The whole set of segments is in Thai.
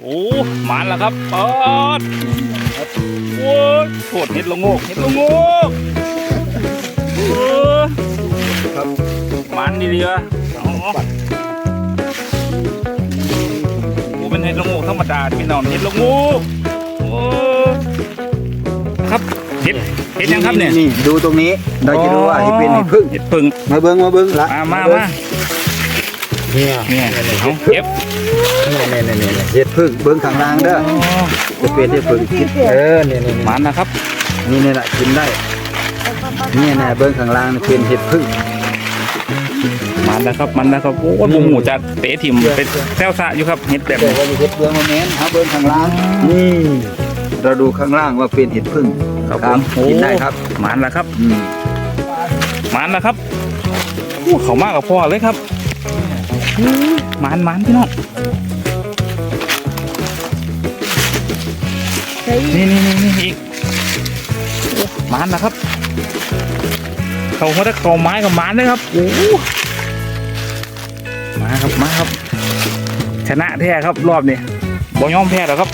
โอ้หมานแล้วครับปอดโอ้ยโคตรเห็ดละโงกเห็ดละโงกโอ้ยครับหมันดีๆวะอ๋อโอ้เป็นเห็ดละโงกธรรมดาที่พี่น้องเห็ดละโงกโอ้ครับเห็ดเห็ดยังครับเนี่ยนี่ดูตรงนี้เราจะดูว่าที่เป็นเห็ดพึ่งเห็ดพึ่งมาเบิ้งมาเบิ้งละมามามาเนี่ยเนี่ยเอาเก็บเนี่ยเนี่ยเนี่ยเนี่ยเห็ดพึ่งเบิ้งข้างล่างเด้ออ๋อจะเป็นเห็ดพึ่งกินเออเนี่ยเนี่ยหเนี่ยมันนะครับ นี่เนี่ยแหละกินได้เนี่ยนะเบิ้งข้างล่างนี่เป็นเห็ดพึ่งมันนะครับมันนะครับโอ้ยหมูหมูจะเตะถิ่มเป็นแซวซะอยู่ครับเห็ดแบบแต่นี้ว่ามีเห็ดเบิ้งมาเน้นหาเบิ้งข้างล่างนี่เราดูข้างล่างว่าเป็นเห็ดพึ่งครับผมโอ้กินได้ครับมันแล้วครับอืมมันแล้วครับโอ้เขามากกับพ่อเลยครับมันมันพี่น้อง นี่นี่นี่นี่อีกโอ้มันนะครับ เขาเขาได้เขาไม้กับมันเลยครับโอ้มาครับมาครับ ชนะแท้ครับรอบนี้บ่ยอมแพ้หรอกครับ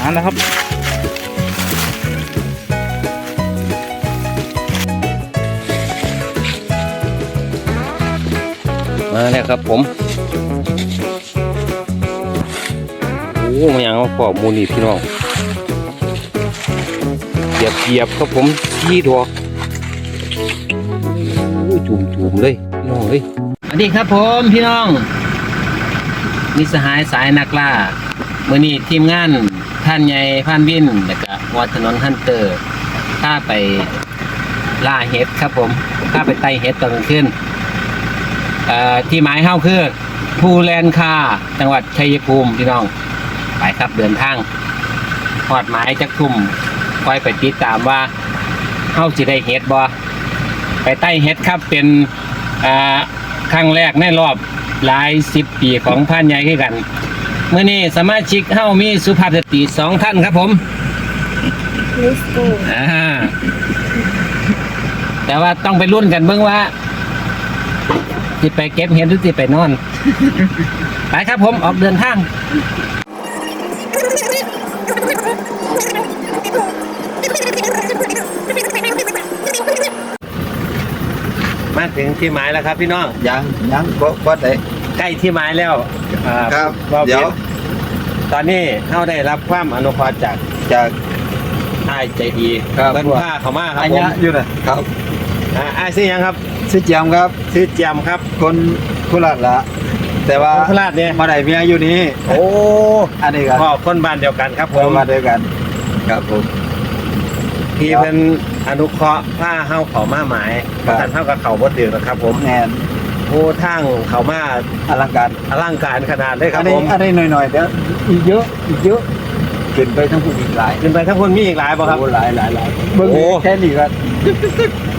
มันนะครับมาแล้วครับผม อ้มาอย่างว่าปอบมูนี่พี่น้องเหยียบเหยียบครับผมที่ดอกโอ้จุ่มจุ่มๆเลยพี่น้องเลยสวัสดีครับผมพี่น้องมิสหายสายนักล่าเมื่อนี้ทีมงานท่านใหญ่พานวินแล้วก็วัดถนนฮันเตอร์ข้าไปล่าเห็ดครับผมข้าไปไต่เห็ดตอนกลางคืนที่หมายเฮาคือภูแลนคาจังหวัดชัยภูมิพี่น้อง ไปครับเดินทางหอดหมายจักทุ่มคอยไปติดตามว่าเฮาสิได้เฮ็ดบ่ไปใต้เฮ็ดครับเป็นอ่าครั้งแรกในรอบหลายสิบปีของพันใหญ่คือกันเมื่อนี้สมาชิกเฮามีสุภาพสตรีสองท่านครับผมอ่าแต่ว่าต้องไปรุ่นกันเบิ่งว่าสิไปเก็บเห็ดหรือสิไปนอน ไปครับผมออกเดินทาง ถึงที่หมายแล้วครับพี่น้องยังยังบ่บ่ได้ ใกล้ที่หมายแล้วอ่าครับว่าเดี๋ยว ตอนนี้เขาได้รับความอนุเคราะห์จากจาก อ้ายใจดีครับ เพิ่นพาเขามาครับอันผมยะอยู่นะครับอ่าอ้ายซื้อยังครับชื่อเจียมครับซื้อเจียมครับ คนโคราชละ แต่ว่าโคราชเนี่ย มาได้เมียอยู่นี่โอ้อันนี้ก็พ่อคนบ้านเดียวกันครับผผมมมาด้วยกัน ครับผมที่เพิ่น อนุเคราะห์ผ้าเฮาเขามาหมายครับท่านเท่ากับเขาบ่ถือนะครับ ผมแงนโอ้ทั้งเขามาอลังการอลังการขนาดเลยคอัรับนนี้ผมอันนี้หน่อยๆเดี๋ยวอีกเยอะอีกเยอะขึ้นไปทั้งผู้อีกหลายขึ้นไปทั้งคนมีอีกหลายบ่ครับ โอ้หลายหลายหลายเบิ่งโอ้ แค่นี้ก็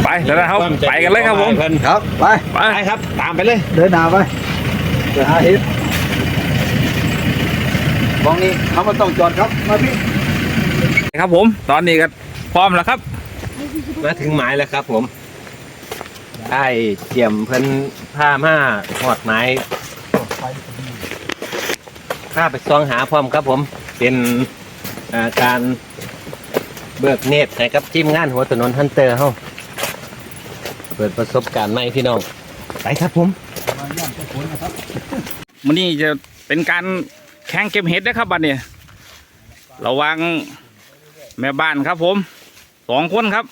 ไปแล้วนะครับไปกันเลยครับผมเพิ่นครับไปไปไปครับ ตามไปเลย เดินหน้าไปเดี๋ยวหาเห็ดมองนี้เขามาต้องจอดครับมาพี่ ครับผม ตอนนี้ก็พร้อมแล้วครับ มาถึงหมายแล้วครับ ผมได้เจียมเพิ่นผ้ามาหอดไม้ผ้าไปซองหาพร้อมครับผม เป็นาการเบิกเนตรให้กับทีมงานหัวถนนฮันเตอร์เฮาเปิดประสบการณ์ใหม่พี่น้องไปครับผมวันนี้จะเป็นการแข่งเก็บเห็ดนะครับบัดนี้ระวังแม่บ้านครับผมสองคนครับ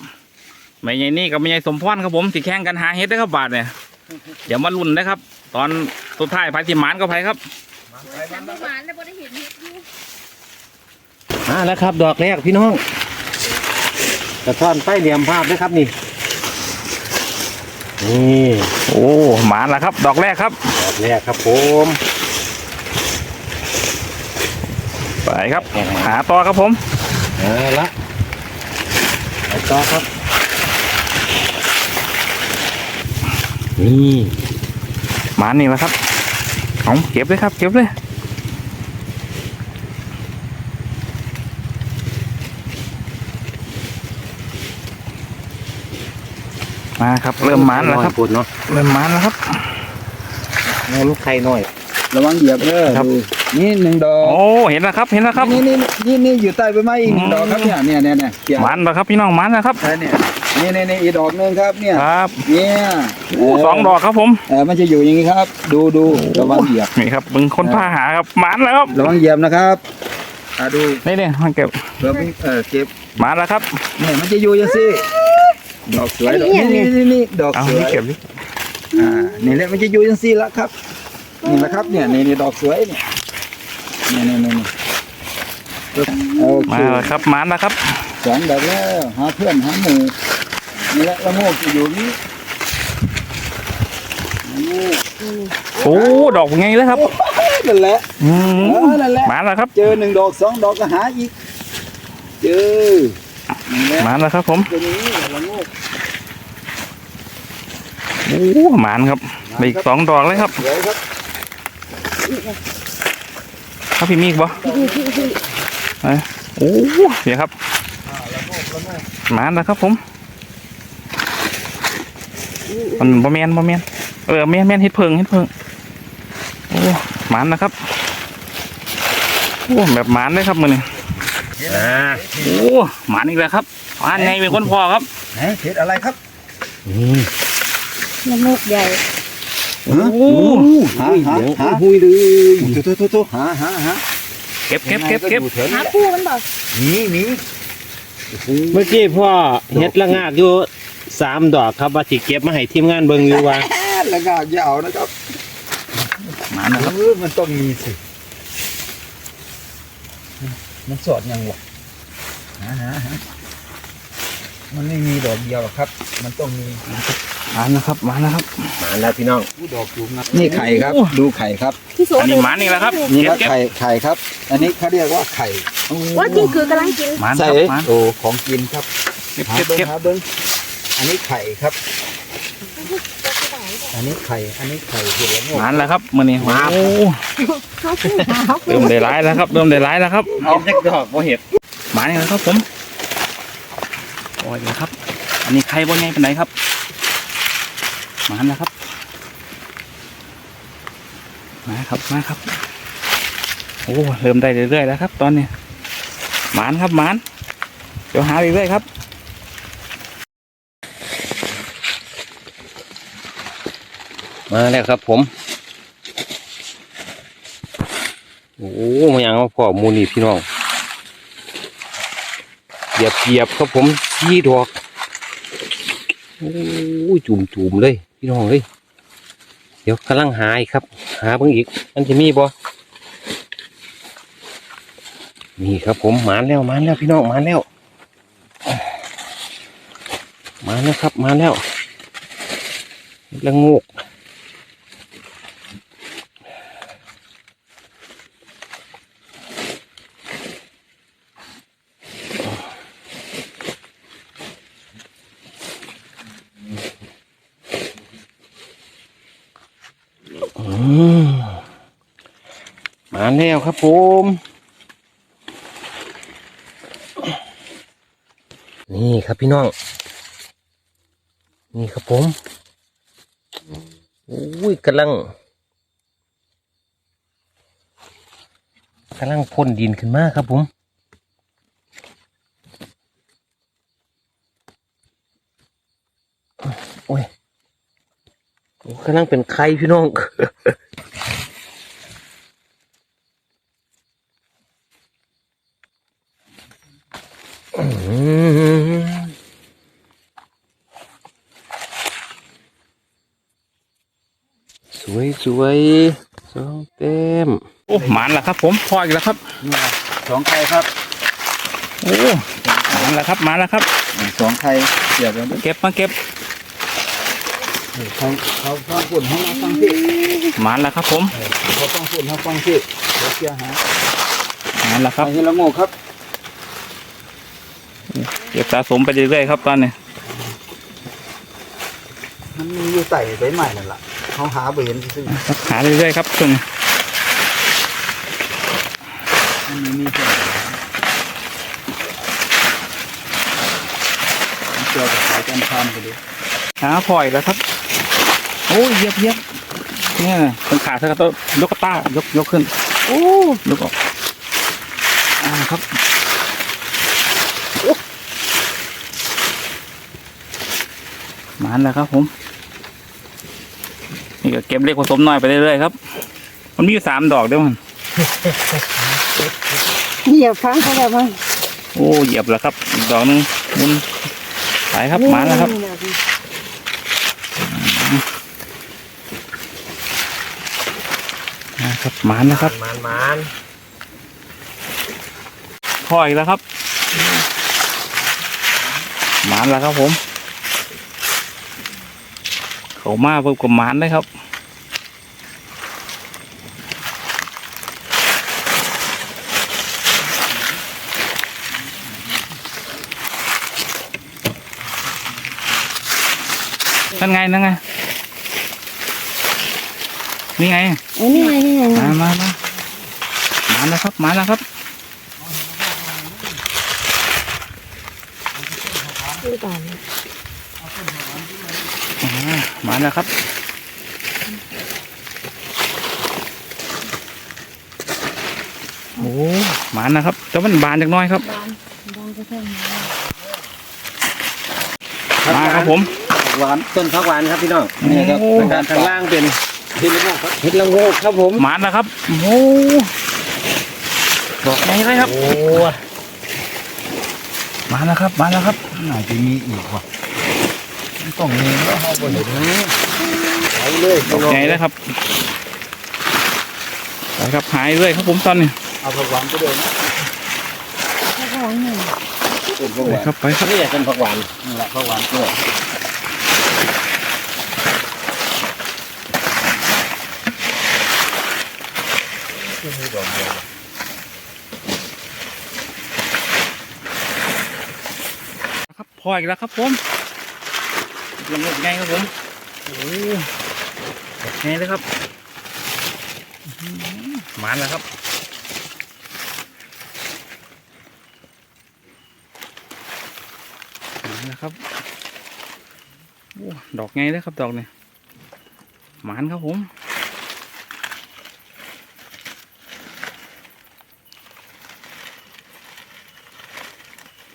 แม่ใหญ่นี่กับแม่ใหญ่สมพรครับผมที่แข่งกันหาเห็ดนะครับบาดเนี่ยเดี๋ยวมาลุ้นนะครับ ตอนสุดท้ายไผสิหมานก็ไผครับแต่เมื่อวานแล้วบ่ได้เห็นเห็ดอยู่มาแล้วครับ ดอกแรกพี่น้องกระท่อนไฟเหลี่ยมภาพด้วยครับนี่นี่โอ้หมานแล้วครับ ดอกแรกครับ ดอกแรกครับผมไปครับ หาต่อครับผมเอาละไปต่อครับ นี่หมานนี่แหละครับเอาเก็บเลยครับ เก็บเลยมาครับ เริ่มหมานแล้วครับพูดเนาะเริ่มหมานแล้วครับเอาลูกไข่หน่อย ระวังเหยียบเด้อครับ ดูนี่หนึ่งดอกโอ้เห็นแล้วครับ เห็นแล้วครับนี่นี่นี่นี่อยู่ใต้ใบไม้อีกหนึ่งดอกครับเนี่ยเนี่ยเนี่ยเนี่ยเกี่ยวมันแล้วครับพี่น้องมันนะครับ ใช่เนี่ย นี่นี่นี่อีกดอกหนึ่งครับเนี่ยครับเนี่ยโอ้สองดอกครับผมเออมันจะอยู่อย่างนี้ครับ ดูดูระวังเหยียบนี่ครับมึงคนพาหาครับมันแล้วครับระวังเหยียบนะครับอ่าดูนี่เนี่ยมันเก็บเราไม่เออเก็บมันแล้วครับเนี่ยมันจะอยู่อย่างนี้ดอกสวยดอกนี่นี่นี่นี่ดอกเอาสวยนี่เก็บดิอ่านี่แหละมันจะอยู่อย่างนี้ละครับนี่แหละครับเนี่ยนี่นี่ดอกสวยเนี่ยนี่นี่นี่นี่โอเค มาแล้วครับมันแล้วครับ สองดอกแล้วหาเพื่อนหาหมู่ นี่แหละละโมกจะอยู่นี่นี่โอ้ดอกเป็นไงเลยครับนั่นแหละอืเอมอนั่นแหละมันแล้วครับ เจอหนึ่งดอกสองดอกก็หาอีก เจอนี่แหละมันแล้วครับ ผมตัวนี้ละโมกโอ้มันครับเหลืออีกสองดอกเลยครับสวยครับครับพี่มีอีกบ่เอ้ยโอ้เดี๋ยวครับมันแล้วครับผม มันบ่แมนบ่แมนเออแมนแมนเฮ็ดเพิงเฮ็ดเพิงโอ้มันนะครับโอ้แบบมันเลยครับมือนี่โอ้มันอีกแล้วครับมันไงเป็นคนพอครับไหนเห็ดอะไรครับละมุกใหญ่ฮะโอ้หาหาหาหุยเลยโถ่โถ่โถ่โถ่หาหาหาเก็บเก็บเก็บเก็บอยู่แถวหานี้คู่มันบอกหนีหนีเมื่อกี้พ่อเฮ็ดละงากอยู่ สามดอกครับว่าสิเก็บมาให้ทีมงานเบิ่งอยู่ว่าแอดแล้วก็อย่าเอานะครับมันนะครับเออมันต้องมีสิ มันสอดยังวะหาหาหามันไม่มีดอกเดียวหรอกครับ มันต้องมีมันนะครับมันนะครับมาแล้วพี่น้องดอกจูงนะนี่ไข่ครับ ดูไข่ครับพี่โสอันนี้มันอีกแล้วครับนี่เก็บนะเก็บไข่ไข่ครับ อันนี้เขาเรียกว่าไข่ว่ากินคือกำลังกินมันคใส่รับมันโอ้ของกินครับเก็บหาเก็บเบิ้งเก็บหาเบิ้ง อันนี้ไข่ครับ อันนี้ไข่ อันนี้ไข่เห็ดละโงกมันแล้วครับมือนี้มาโอ้เขาคู่หาเริ่มได้ร้ายแล้วครับเริ่มได้ร้ายแล้วครับเอาจักดอกบ่เห็ดมาเนี่ยครับผมโอ้ยเดี๋ยวครับ อันนี้ใครบ่ไงเป็นไหนครับมาแล้วครับมาครับมาครับโอ้เริ่มได้เรื่อยๆแล้วครับ ตอนนี้หมานครับหมานเดี๋ยวหาเรื่อยๆครับ มาแล้วครับผม โอ้มาอย่างว่าพ่อมูนี่พี่น้องเหยียบเหยียบครับผมชี้ดอกโอ้ยจุ่มจุ่มๆเลย พี่น้องเลยเดี๋ยวกำลังหาอีกครับ หาเพิ่งอีกอันจะมีบ่นี่ครับผมมาแล้วมาแล้วพี่น้องมาแล้วมาแล้วครับมาแล้วละงก แล้วครับผม นี่ครับพี่น้อง นี่ครับผมอุ้ยกำลังกำลังพ่นดินขึ้นมากครับผมโอ้ยโอ้กำลังเป็นไข่พี่น้อง อืม สวยสวยสองเต็ม โอ้หมานแล้วครับ ผมพออีกแล้วครับนี่นะสองไข่ครับ โอ้หมานแล้วครับหมานแล้วครับสองไข่เสียบแล้วเก็บมาเก็บเขาเขาฟังฝุ่นเขามาฟังที่หมานแล้วครับ ผมเขาฟังฝุ่นเขาฟังที่เดี๋ยวเสียหายหมานแล้วคไข่รับเห็ดละโงกครับเก็บสะสมไปเรื่อยๆครับตอนนี้มันมีอยู่ใส่ใบใหม่นั่นแหละเขาหาไปเห็นซึ่งหาเรื่อยๆครับช่วงนี้มันมีมีแค่มันเจอกับสายการทำไปเลยหาพออีกแล้วครับ โอ้ยเหยียบเหยียบเนี่ยตรงขาเธอก็ต้องยกกระต้ายกยกขึ้น โอ้ลึกออกอ่าครับ มาแล้วครับผม นี่ก็เก็บเล็กผสมน้อยไปเรื่อยๆครับ มันมีอยู่สามดอกเด้วมันเหยียบฟังเขาแบบว่าโอ้เหยียบแล้วครับ อีกดอกหนึงมุนไปครับมาแล้วครับมาครับมาแล้วครับมานมานพออีกแล้วครับหมานแล้วครับผม เขามาเพิ่มกับหมานเลยครับนั่นไงนั่นไงนี่ไงโอ้นี่ไงนี่ไงมามามามาแล้วครับมาแล้วครับดูก่อนอ่ามาแล้วครับ โอ้มานะครับแต่มันบานจักหน้อยครับบานบานก็แค่นี้มาครับผมหวานต้นพักหวานครับพี่น้องนี่ครับทางทางล่างเป็นเห็ดละโงกครับเห็ดละโงกครับผมมาแล้วครับโอ้ดอกไหนเลยครับโอ้มาแล้วครับ มาแล้วครับน่าจะมีอีกว่ะมัน ต้องมีแล้วเขาบนเห็นไปเลยดอกใหญ่เลยครับไปครับหายเลยครับผมตอนนี้เอาผักหวานก็เดินนะถ้าเขาหวังหนึ่งต้นผักไปหวานครับไปครับนี่แหละต้นพักหวานนี่แหละผักหวานก็ครับพออีกแล้วครับผม ลำเล็กไงครับผมโอ้ดอกไงเลยครับหมาแล้วครับมาแล้วครับโอ้ดอกไงเลยครับดอกเนี่ยหมานครับผม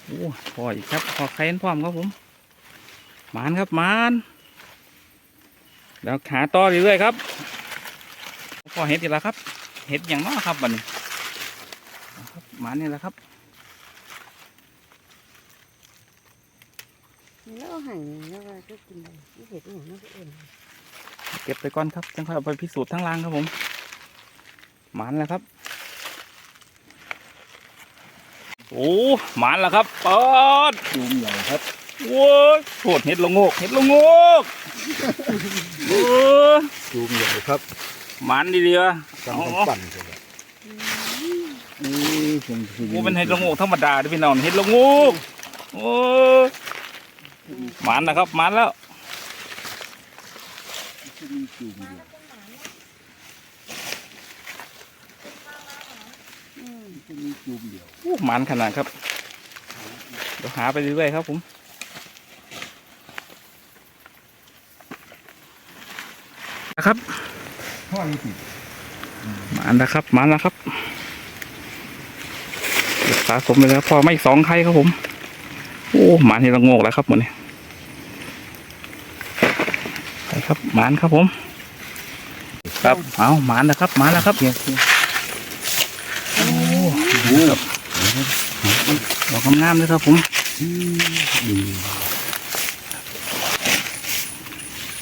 โอ้พออีกครับพอใครเห็นพร้อมครับผม มานครับหมานแล้วหาต่อเรื่อยๆครับพอเห็ดอีกแล้วครับ เห็ดอย่างน้อครับบัดนี้เอาครับหมานนี่แหละครับแล้วเอาหั่นแล้วก็กินเลยไม่เผ็ดอย่างนั้นก็เอ็นเก็บไปก่อนครับจังค่อยเอาไปพิสูจน์ทั้งล่างครับผมหมานแล้วครับ โอ้หมานแล้วครับปอดจูมใหญ่ครับ โว้ยโทษเห็ดละโงกเห็ดละโงกโอ้ยจูมใหญ่ครับหมานดีเดียวกำลังปั่นเลยอือผมโอ้เป็นเห็ดละโงกธรรมดาเด้อพี่น้องเห็ดละโงกโอ้ยหมานนะครับหมานแล้วมีจูมเดียวมีจูมเดียวโอ้หมานขนาดครับเดี๋ยวหาไปเรื่อยๆครับผม นะครับพ่อนี่สิมาแล้วครับ มาแล้วครับสะสมไปแล้วพอไม่สองไข่ครับผม โอ้หมานเห็นละโงกแล้วครับหมดนี้ไปครับหมานครับผม ครับเอาหมานแล้วครับหมานแล้วครับโอ้ครับดอกงามเลยครับผม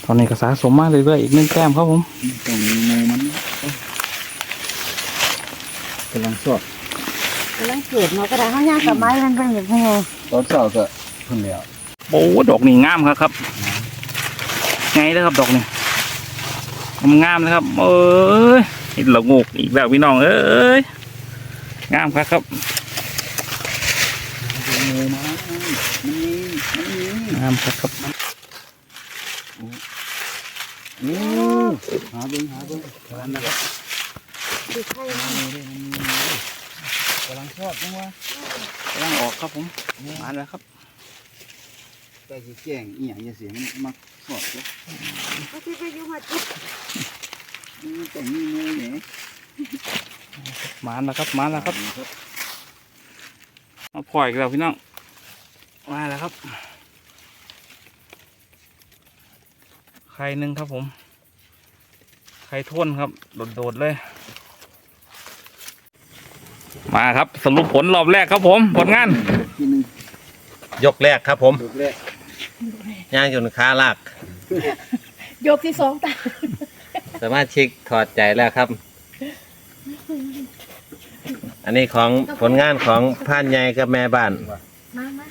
ตอนนี้ก็สะสมมาเรื่อยๆอีกหนึ่งแต้มครับผมต้องมีโมมันกำลังสอดกำลังเกิดเนาะกระดาษข้างย่างกับไม้มันเป็นแบบไงตอนเช้าก็เพิ่นแล้วโอ้ดอกนี่งามครับครับไงเลยครับดอกนี่งามนะครับ เอ้ยเห็นละโงกอีกแล้วพี่น้องเอ้ยงามครับครับโมมันมันมีมันมีงามครับครับ โอ้หาเบิ่งหาเบิ่งกำลังนะครับดูไข่กำลังทอดจังวะกำลังออกครับผมมาแล้วครับใกล้สิแจ้งอีหยังจะเสียมันมักทอดเด้อเขาที่ไปยุ่งมาจิ๊บมันต้องมีโมแหมมาแล้วครับมาแล้วครับมาปล่อยอีกแล้วพี่น้องมาแล้วครับ ข่หนึ่งครับผม ไข่ท้นครับ โดด ๆ เลย มาครับสรุปผลรอบแรกครับผม ผลงานทีหนึงยกแรกครับผมลูกแรกย่างจนขาลาก ยกที่สองตาสามารถชิกถอดใจแล้วครับ อันนี้ของผลงานของพ่านใหญ่กับแม่บ้านมามา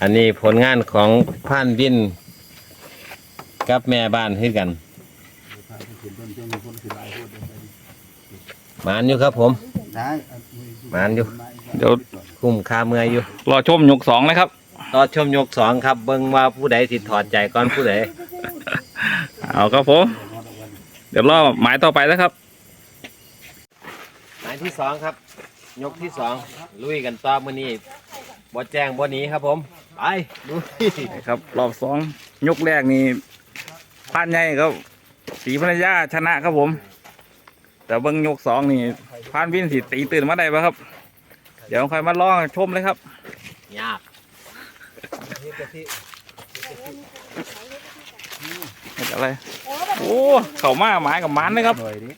อันนี้ผลงานของพ่านวิน กับแม่บ้านคือกันหมานอยู่ครับผมได้หมานอยู่เดี๋ยวคุ้มค่าเมื่อยอยู่ รอชมยกสองเลยครับต่อชมยกสองครับ เบิ่งว่าผู้ใดสิถอดใจก่อนผู้ใดเอาครับผม เดี๋ยวรอหมายต่อไปแล้วครับ หมายที่สองครับ ยกที่สองลุยกันต่อมื้อนี้บ่แจ้งบ่หนีครับผม ไปลุยครับ รอบสองยกแรกนี่ พานใหญ่ครับสีภรรยาชนะครับผม แต่เบิ้งยกสองนี่พานวินสีตีตื่นมาได้ปะครับ เดี๋ยวค่อยมาลองชมเลยครับยากเห็นอะไรโอ้เข่ามาหมายกับหมันเลยครับหน่อยดิ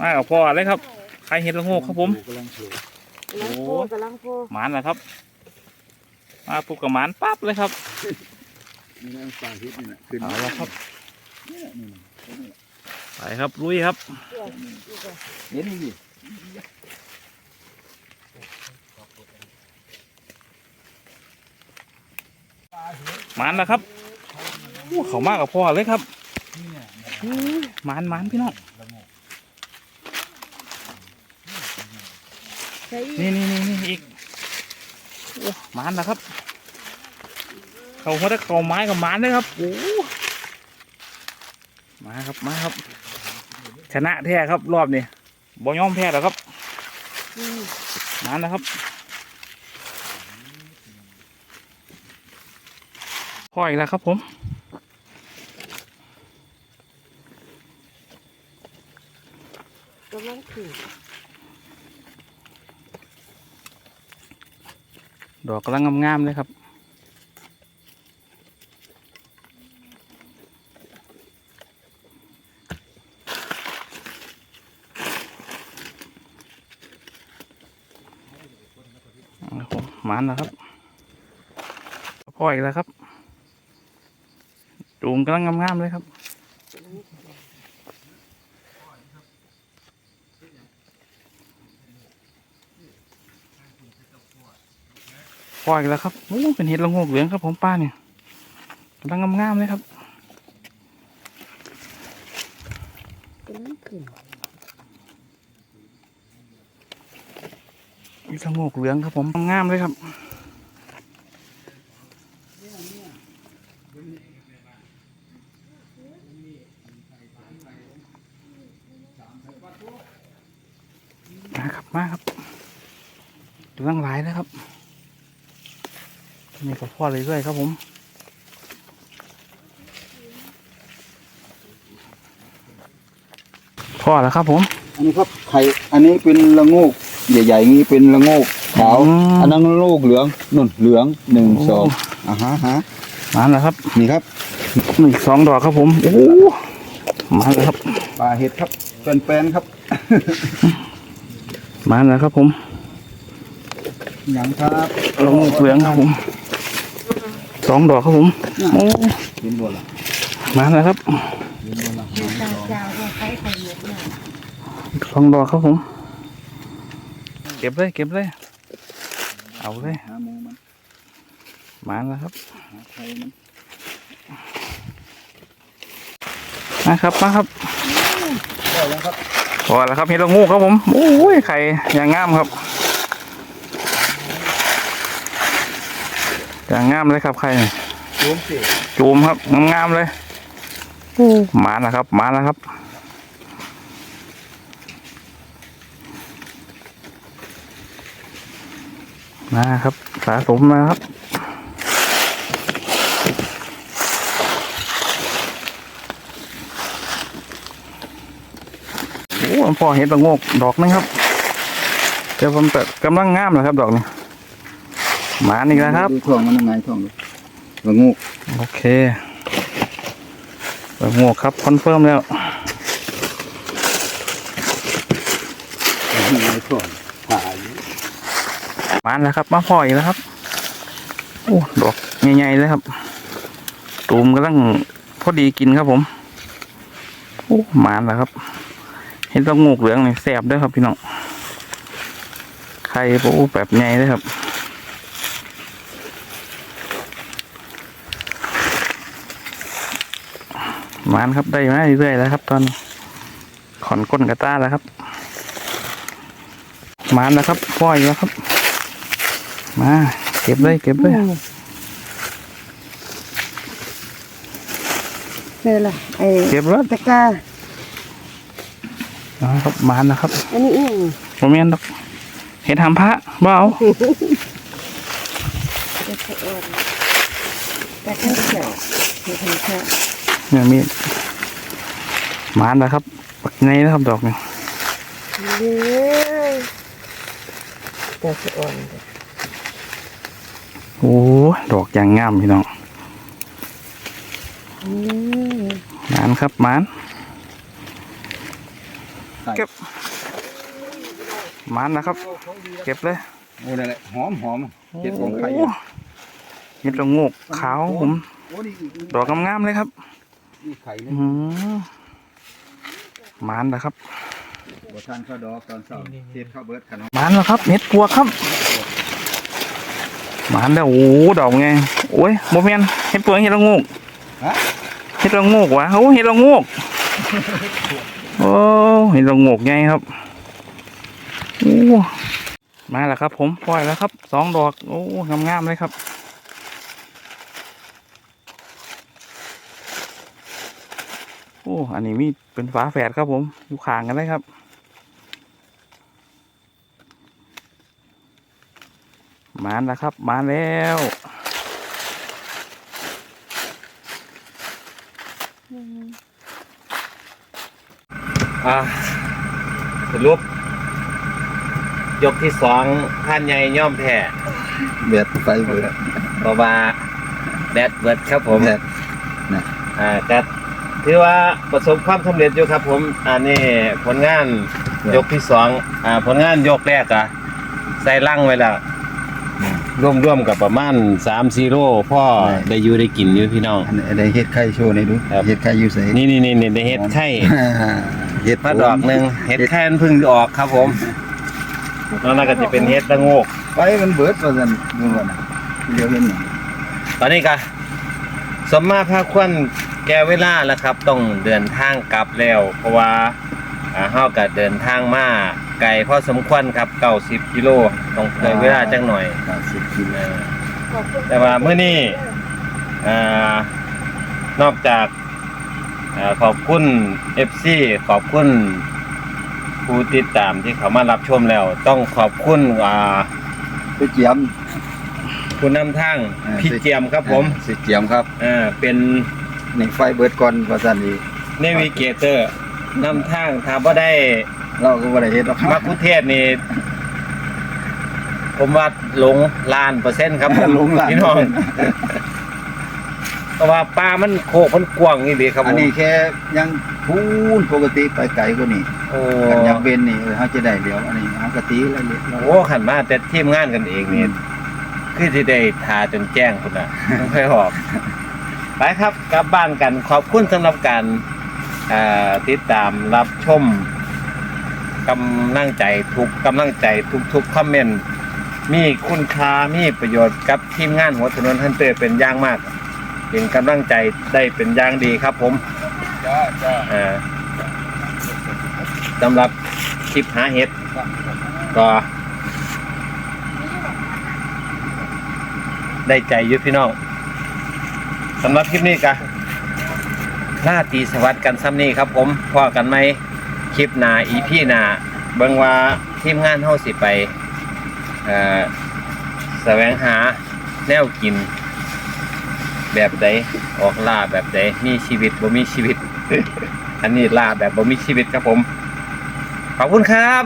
มากับพ่อเลยครับ ใครเห็นละโงกครับผมกำลังโผล่กำลังโพกำลังโพหมันนะครับ มาปุ๊บกับหมันปั๊บเลยครับ นี่นะสางทิศนี่นะขึ้นเอาละครับ เนี่ยนี่นะไปครับลุยครับ เห็นนี่ดิหมันนะครับโอ้เขามากับพ่อเลยครับโอ้ยหมันหมันพี่น้องใส่นี่นี่นี่นี่อีกโอ้หมันนะครับ เขาเขาได้เขาไม้กับมันเลยครับโอ้มาครับมาครับ ชนะแท้ครับรอบนี้บ่ยอมแพ้หรอครับมันนะครับ พ่ออีกแล้วครับผมกำลังขึ้นดอกกำลังงามๆเลยครับ เอาละครับห มันนะครับพ่ออีกแล้วครับจูงกำลังงามๆเลยครับพ่ออีกแล้วครับโอ้เป็นเห็ดละโงกเหลืองครับผมป้าเนี่ยกำลังงามๆเลยครับ กำลังขึ้น มีละ โงกเหลืองครับผมงามเลยครับมาครับมาครับกำลังหลายเลยครับนี่กับพ่อเลยด้วยครับผมพ่อแล้วครับผม อันนี้ครับไข่อันนี้เป็นละโงก ใหญ่ๆงี้เป็นละโงกขาว อืม อันนั้นละโงกเหลืองนุ่นเหลืองหนึ่งโอ้สองอ่าฮะฮะมาแล้วครับนี่ครับอีกสองดอกครับผมโอ้โหมาแล้วครับ ปลาเห็ดครับแปลนๆครับมาแล้วครับผมหยังครับละโงกเหลืองครับผมสองดอกครับผมโอ้กินบ่ล่ะมาแล้วครับกินบ่ล่ะตาจาวก็ใช้ไข่เยอะเนี่ยสองดอกครับผมเก็บเลยเก็บเลย เอาเลยหาหมูมันมาแล้วครับหาไข่มันมาครับมาครับได้แล้วครับพอแล้วครับเห็ดละโงูครับผมโอ้ยไข่อย่างงามครับอย่างงามเลยครับไข่รวมสิจูมครับงามๆเลยมาแล้วครับ มาแล้วครับ มาครับสะสมมาครับ โอ้พ่อเห็ดละโงกดอกนึงครับเดี๋ยวผมจะกำลังงามเลยครับ ดอกนี้หมานี่นะครับดูท่องมันยังไงท่องดูละงูโอเคละโงกครับคอนเฟิร์มแล้ว ยังไงท่องถ่าย ห มาแล้วครับ มาพ่ออีกแล้วครับ โอ้ดอกใหญ่ๆเลยครับตูมกำลังพอดีกินครับผมโอ้หมาแล้วครับ เห็นละโงกเหลืองนี่แสบด้วยครับพี่น้องไข่โอ้แบบใหญ่เลยครับมานครับได้มาเรื่อยๆแล้วครับ ตอนขอนก้นกระต้าแล้วครับมานแล้วครับพ่อยแล้วครับ มา เก็บเลยเก็บเลยนี่แหละไอ้เก็บแล้วตะกร้านะครับหมานนะครับ อันนี้อีกโมเมนดอกเห็ดทำพระบ่เอาจะสะออนแต่ข้างเขียวเห็นไหมคะเนี่ยมีหมานนะครับปักในนะครับดอกนี่เลยแต่สะออน โอ้ดอกอย่างงามพี่น้องอืมหมานครับหมานเก็บหมานนะครับ เก็บเลยโอ้นั่นแหละหอมหอมเห็ดของไข่โอ้เห็ดละโงกขาวผมโอ้นี่ดอกงามๆเลยครับนี่ไข่อื้นี่อหือหมานนะครับบ่ทานข้าวดอกตอนเช้าเฮ็ดข้าวเบิดขนมหมานแล้วครับเห็ดปวกครับห มานแล้วโอ้ดอกไงโอ้ยโมเมนเห็ดปวกเห็ดละโงกฮะเห็ดละโงกวะโอ้เห็ดละโงกโอ้เห็ดละโงกไงครับโอ้มาแล้วครับ ผมปล่อยแล้วครับสองดอกโอ้งามๆเลยครับโอ้อันนี้มีเป็นฝาแฝดครับผมอยู่ข้างกันเลยครับ มาแล้วครับมาแล้วอ่าสรุปยกที่สองท่านใหญ่ย่อมแพ้เบ็ดไฟเบิดเพราะว่าแบดเบิร์ดครับผมเบ็ดอ่าก็ถือว่าประสบความสำเร็จอยู่ครับ ผมอันนี้ผลงานยกที่สองอ่าผลงานยกแรกอะใส่ลังไว้แล้ว ร่วมๆกับประมาณสามซีโร่พ่อได้อยู่ได้กินอยู่พี่น้องอันนี้ได้เฮ็ดไข่โชว์ให้ดูครับเฮ็ดไข่อยู่ไสนี่นี่นี่ได้เฮ็ดไข่เฮ็ดมาดอกหนึ่งเฮ็ดไข่มันเพึ่งออกครับผมแล้วนั่นก็จะเป็นเฮ็ดละโงกไฟมันเบิดว่าซั่นดูว่าน่ะเดี๋ยวเห็นหยังตอนนี้ก็สมมาภาคควรแก่เวลาแล้วครับ ต้องเดินทางกลับแล้ว เพราะว่า อ่าเฮาก็เดินทางมาไกลพอสมควรครับ90กิโลต้องใช้เวลาจักหน่อย90กิโล เออ แต่ว่ามื้อนี้ อ่านอกจากอ่าขอบคุณ FC ขอบคุณผู้ติดตามที่เขามารับชมแล้ว ต้องขอบคุณอ่าไปเจียมคุณนำทางพี่เจียมครับผมสิเจียมครับอ่าเป็นนี่ไฟเบิดก่อนว่าซั่นอีกเนวิเกเตอร์ นำทางถามว่าได้เราก็บ่ได้เฮ็ดหรอกมักคุเทศนี่ผมว่าหลงล้านเปอร์เซ็นต์ครับผมลงหลานพี่น้องเพราะว่าปลามันโคกมันกว้างนี่ดีครับผมอันนี้แค่ยังพูนปกติไปไกลกว่านี้โอ้กันยังเป็นนี่เออเขาจะได้เดี๋ยวอันนี้เขากะตีแล้วเลยเราโอ้ขันมาแต่ทีมงานกันเองนี่คือที่ได้ทาจนแจ้งคุณอะต้องค่อยหอบไปครับกลับบ้านกันขอบคุณสำหรับการอ่า ติดตามรับชมกำลังใจทุกกำลังใจทุกๆคอมเมนต์มีคุณค่ามีประโยชน์กับทีมงานหัวถนนฮันเตอร์เป็นอย่างมาก เป็นกำลังใจได้เป็นอย่างดีครับผมจ้าจ้าอ่าสำหรับคลิปหาเห็ดก็ได้ใจอยุพี่น้องสำหรับคลิปนี้กะ ล่าตีสวัสดิ์กันซ้ำนี้ครับผมพอกันไหมคลิปหนาอีพี่หนาเบิ่งว่าทีมงานเฮาสิไปแสวงหาแนวกิน แบบใดออกล่าแบบใดมีชีวิตบ่มีชีวิต อันนี้ล่าแบบบ่มีชีวิตครับผม ขอบคุณครับ